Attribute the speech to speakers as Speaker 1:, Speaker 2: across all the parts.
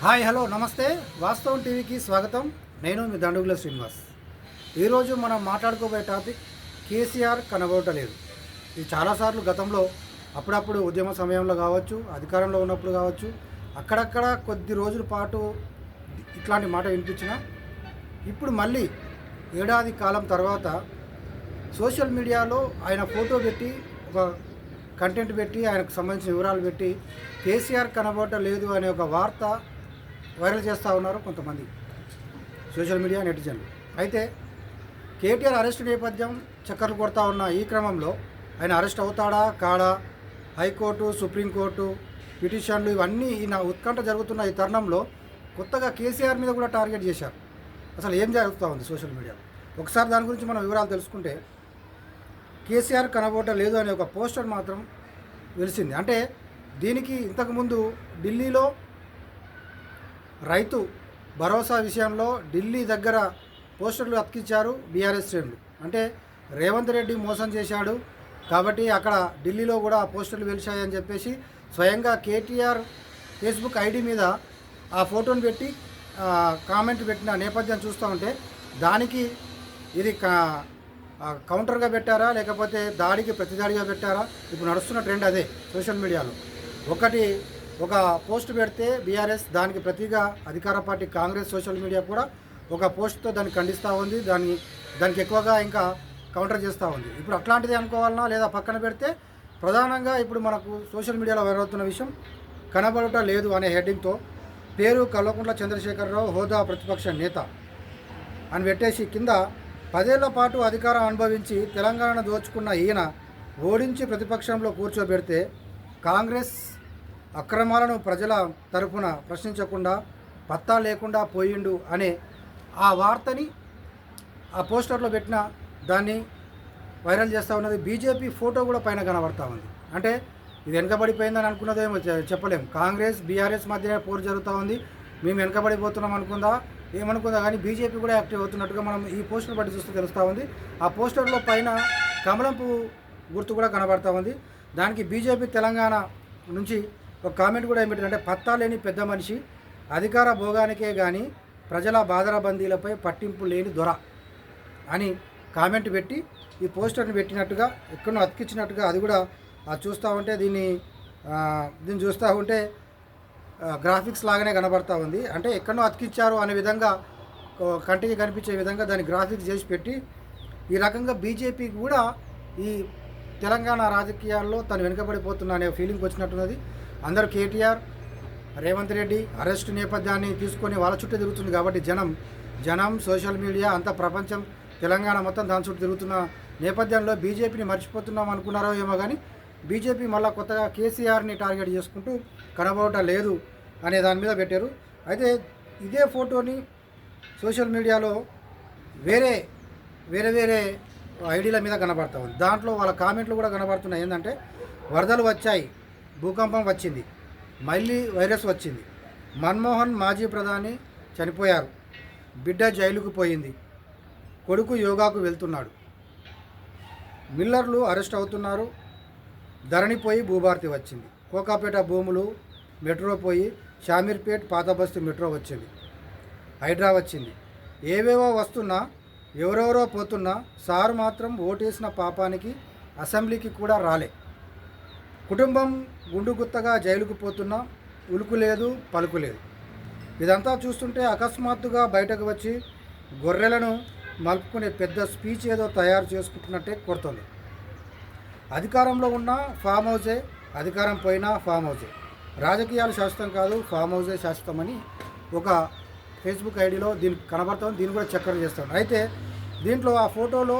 Speaker 1: Hi hello నమస్తే. వాస్తవం టీవీకి స్వాగతం. నేను మీ దండుగుల శ్రీనివాస్. ఈరోజు మనం మాట్లాడుకోబోయే టాపిక్ కేసీఆర్ కనబడటలేదు. ఇది చాలాసార్లు గతంలో అప్పుడప్పుడు ఉద్యమ సమయంలో కావచ్చు అధికారంలో ఉన్నప్పుడు కావచ్చు అక్కడక్కడ కొద్ది రోజుల పాటు ఇట్లాంటి మాట వినిపించిన ఇప్పుడు మళ్ళీ ఏడాది కాలం తర్వాత సోషల్ మీడియాలో ఆయన ఫోటో పెట్టి ఒక కంటెంట్ పెట్టి ఆయనకు సంబంధించిన వివరాలు పెట్టి కేసీఆర్ కనబడటం లేదు అనే ఒక వార్త వైరల్ చేస్తూ ఉన్నారు కొంతమంది. సోషల్ మీడియా నెటిజన్లు అయితే కేటీఆర్ అరెస్ట్ నేపథ్యం చక్కర్లు కొడతా ఉన్న ఈ క్రమంలో ఆయన అరెస్ట్ అవుతాడా కాడా? హైకోర్టు సుప్రీంకోర్టు పిటిషన్లు ఇవన్నీ ఈ ఉత్కంఠ జరుగుతున్న ఈ తరుణంలో కొత్తగా కేసీఆర్ మీద కూడా టార్గెట్ చేశారు. అసలు ఏం జరుగుతూ ఉంది సోషల్ మీడియాలో ఒకసారి దాని గురించి మనం వివరాలు తెలుసుకుంటే కేసీఆర్ కనబోట లేదు అనే ఒక పోస్టర్ మాత్రం వెలిసింది. అంటే దీనికి ఇంతకుముందు ఢిల్లీలో రైతు భరోసా విషయంలో ఢిల్లీ దగ్గర పోస్టర్లు అతికించారు బీఆర్ఎస్ శ్రేణులు. అంటే రేవంత్ రెడ్డి మోసం చేశాడు కాబట్టి అక్కడ ఢిల్లీలో కూడా ఆ పోస్టర్లు వెలిశాయని చెప్పేసి స్వయంగా కేటీఆర్ ఫేస్బుక్ ఐడి మీద ఆ ఫోటోను పెట్టి కామెంట్ పెట్టిన నేపథ్యం చూస్తూ ఉంటే దానికి ఇది కా- కౌంటర్గా పెట్టారా లేకపోతే దాడికి ప్రతిదాడిగా పెట్టారా? ఇప్పుడు నడుస్తున్న ట్రెండ్ అదే సోషల్ మీడియాలో. ఒకటి ఒక పోస్ట్ పెడితే బీఆర్ఎస్ దానికి ప్రతిగా అధికార పార్టీ కాంగ్రెస్ సోషల్ మీడియా కూడా ఒక పోస్ట్తో దాన్ని ఖండిస్తూ ఉంది. దాన్ని దానికి ఎక్కువగా ఇంకా కౌంటర్ చేస్తూ ఉంది. ఇప్పుడు అట్లాంటిది అనుకోవాలన్నా లేదా పక్కన పెడితే ప్రధానంగా ఇప్పుడు మనకు సోషల్ మీడియాలో వెరవుతున్న అవుతున్న విషయం కనబడట లేదు అనే హెడ్డింగ్తో పేరు కల్వకుంట్ల చంద్రశేఖరరావు హోదా ప్రతిపక్ష నేత అని పెట్టేసి కింద పదేళ్ళ పాటు అధికారం అనుభవించి తెలంగాణ దోచుకున్న ఈయన ఓడించి ప్రతిపక్షంలో కూర్చోబెడితే కాంగ్రెస్ అక్రమాలను ప్రజల తరపున ప్రశ్నించకుండా పత్తా లేకుండా పోయిండు అనే ఆ వార్తని ఆ పోస్టర్లో పెట్టిన దాన్ని వైరల్ చేస్తూ ఉన్నది. బీజేపీ ఫోటో కూడా పైన కనబడతా ఉంది. అంటే ఇది వెనకబడిపోయిందని అనుకున్నదేమో చెప్పలేం. కాంగ్రెస్ బీఆర్ఎస్ మధ్య పోరు జరుగుతూ ఉంది. మేము వెనకబడిపోతున్నాం అనుకుందా? ఏమనుకుందా? కానీ బీజేపీ కూడా యాక్టివ్ అవుతున్నట్టుగా మనం ఈ పోస్టర్ బట్టి చూస్తే తెలుస్తూ ఉంది. ఆ పోస్టర్లో పైన కమలం పువ్వు గుర్తు కూడా కనబడతా ఉంది. దానికి బీజేపీ తెలంగాణ నుంచి ఒక కామెంట్ కూడా ఏమిటంటే పత్తా లేని పెద్ద మనిషి అధికార భోగానికే కానీ ప్రజల బాధరబందీలపై పట్టింపు లేని దొర అని కామెంట్ పెట్టి ఈ పోస్టర్ని పెట్టినట్టుగా ఎక్కడో అతికించినట్టుగా అది కూడా అది చూస్తూ ఉంటే దీన్ని దీన్ని చూస్తూ ఉంటే గ్రాఫిక్స్ లాగానే కనబడతా ఉంది. అంటే ఎక్కడో అతికించారు అనే విధంగా కంటికి కనిపించే విధంగా దాన్ని గ్రాఫిక్స్ చేసి పెట్టి ఈ రకంగా బీజేపీ కూడా ఈ తెలంగాణ రాజకీయాల్లో తను వెనుకబడిపోతున్నా అనే ఫీలింగ్ వచ్చినట్టున్నది. అందరూ కేటీఆర్ రేవంత్ రెడ్డి అరెస్ట్ నేపథ్యాన్ని తీసుకొని వాళ్ళ చుట్టూ తిరుగుతుంది కాబట్టి జనం జనం సోషల్ మీడియా అంతా ప్రపంచం తెలంగాణ మొత్తం దాని చుట్టూ తిరుగుతున్న నేపథ్యంలో బీజేపీని మర్చిపోతున్నాం అనుకున్నారో ఏమో కానీ బీజేపీ మళ్ళీ కొత్తగా కేసీఆర్ని టార్గెట్ చేసుకుంటూ కనబడటం లేదు అనే దాని మీద పెట్టారు. అయితే ఇదే ఫోటోని సోషల్ మీడియాలో వేరే వేరే వేరే ఐడీల మీద కనబడతా ఉంది. దాంట్లో వాళ్ళ కామెంట్లు కూడా కనబడుతున్నాయి. ఏంటంటే వరదలు వచ్చాయి. భూకంపం వచ్చింది. మళ్ళీ వైరస్ వచ్చింది. మన్మోహన్ మాజీ ప్రధాని చనిపోయారు. బిడ్డ జైలుకు పోయింది. కొడుకు యోగాకు వెళ్తున్నాడు. మిల్లర్లు అరెస్ట్ అవుతున్నారు. ధరణిపోయి భూభారతి వచ్చింది. కోకాపేట భూములు మెట్రో పోయి షామీర్పేట్ పాతబస్తీ మెట్రో వచ్చింది. హైడ్రా వచ్చింది. ఏవేవో వస్తున్నా ఎవరెవరో పోతున్నా సారు మాత్రం ఓటేసిన పాపానికి అసెంబ్లీకి కూడా రాలే. కుటుంబం గుండు గుత్తగా జైలుకు పోతున్నా ఉలుకు లేదు పలుకు లేదు. ఇదంతా చూస్తుంటే అకస్మాత్తుగా బయటకు వచ్చి గొర్రెలను మలుపుకునే పెద్ద స్పీచ్ ఏదో తయారు చేసుకుంటున్నట్టే కొడుతుంది అధికారంలో ఉన్న ఫామ్ హౌసే అధికారం పోయినా ఫామ్ హౌజే రాజకీయాలు శాశ్వతం కాదు ఫామ్ హౌసే శాశ్వతమని ఒక ఫేస్బుక్ ఐడిలో దీనికి కనబడతాం దీన్ని కూడా చక్కర చేస్తాం. అయితే దీంట్లో ఆ ఫోటోలో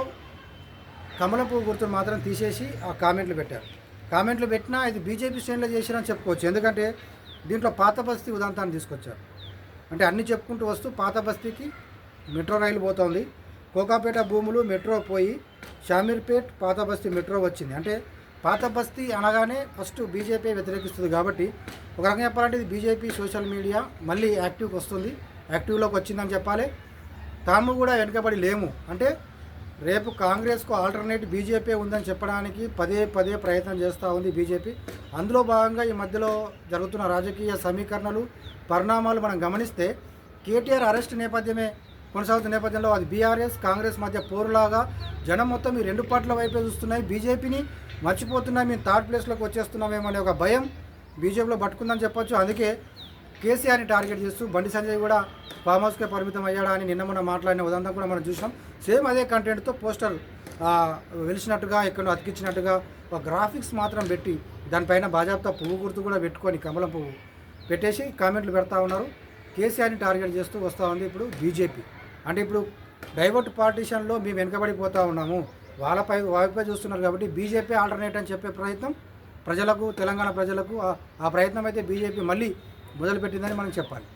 Speaker 1: కమలం పువ్వు గుర్తును మాత్రం తీసేసి ఆ కామెంట్లు పెట్టారు. కామెంట్లు పెట్టినా ఇది బీజేపీ శ్రేణిలో చేసిరని చెప్పుకోవచ్చు. ఎందుకంటే దీంట్లో పాత బస్తీ ఉదాంతాన్ని తీసుకొచ్చారు. అంటే అన్ని చెప్పుకుంటూ వస్తూ పాత బస్తీకి మెట్రో రైలు పోతోంది. కోకాపేట భూములు మెట్రో పోయి షామీర్పేట్ పాత బస్తీ మెట్రో వచ్చింది. అంటే పాత బస్తీ అనగానే ఫస్ట్ బీజేపీ వ్యతిరేకిస్తుంది కాబట్టి ఒక రకంగా చెప్పాలంటే ఇది బీజేపీ సోషల్ మీడియా మళ్ళీ యాక్టివ్కి వస్తుంది. యాక్టివ్లోకి వచ్చిందని చెప్పాలి. తాము కూడా వెనుకబడి లేము. అంటే రేపు కాంగ్రెస్కు ఆల్టర్నేట్ బీజేపీ ఉందని చెప్పడానికి పదే పదే ప్రయత్నం చేస్తూ ఉంది బీజేపీ. అందులో భాగంగా ఈ మధ్యలో జరుగుతున్న రాజకీయ సమీకరణలు పరిణామాలు మనం గమనిస్తే కేటీఆర్ అరెస్ట్ నేపథ్యమే కొనసాగుతున్న నేపథ్యంలో అది బీఆర్ఎస్ కాంగ్రెస్ మధ్య పోరులాగా జనం మొత్తం ఈ రెండు పార్టీల వైపే చూస్తున్నాయి. బీజేపీని మర్చిపోతున్నాయి మేము థర్డ్ ప్లేస్లోకి వచ్చేస్తున్నామేమో అనే ఒక భయం బీజేపీలో పట్టుకుందని చెప్పొచ్చు. అందుకే కేసీఆర్ని టార్గెట్ చేస్తూ బండి సంజయ్ కూడా ఫామ్ హౌస్కే పరిమితం అయ్యాడా అని నిన్న మొన్న మాట్లాడిన ఉదంతా కూడా మనం చూసాం సేమ్ అదే కంటెంట్తో పోస్టర్ వెలిసినట్టుగా ఎక్కడో అతికించినట్టుగా ఒక గ్రాఫిక్స్ మాత్రం పెట్టి దానిపైన బాజాబ్తా పువ్వు గుర్తు కూడా పెట్టుకొని కమలం పువ్వు పెట్టేసి కామెంట్లు పెడతా ఉన్నారు. కేసీఆర్ని టార్గెట్ చేస్తూ వస్తూ ఉంది ఇప్పుడు బీజేపీ. అంటే ఇప్పుడు డైవర్ట్ పార్టీషన్లో మేము వెనుకబడిపోతూ ఉన్నాము. వాళ్ళపై వారిపై చూస్తున్నారు కాబట్టి బీజేపీ ఆల్టర్నేట్ అని చెప్పే ప్రయత్నం ప్రజలకు తెలంగాణ ప్రజలకు ఆ ప్రయత్నం అయితే బీజేపీ మళ్ళీ మొదలుపెట్టిందని మనం చెప్పాలి.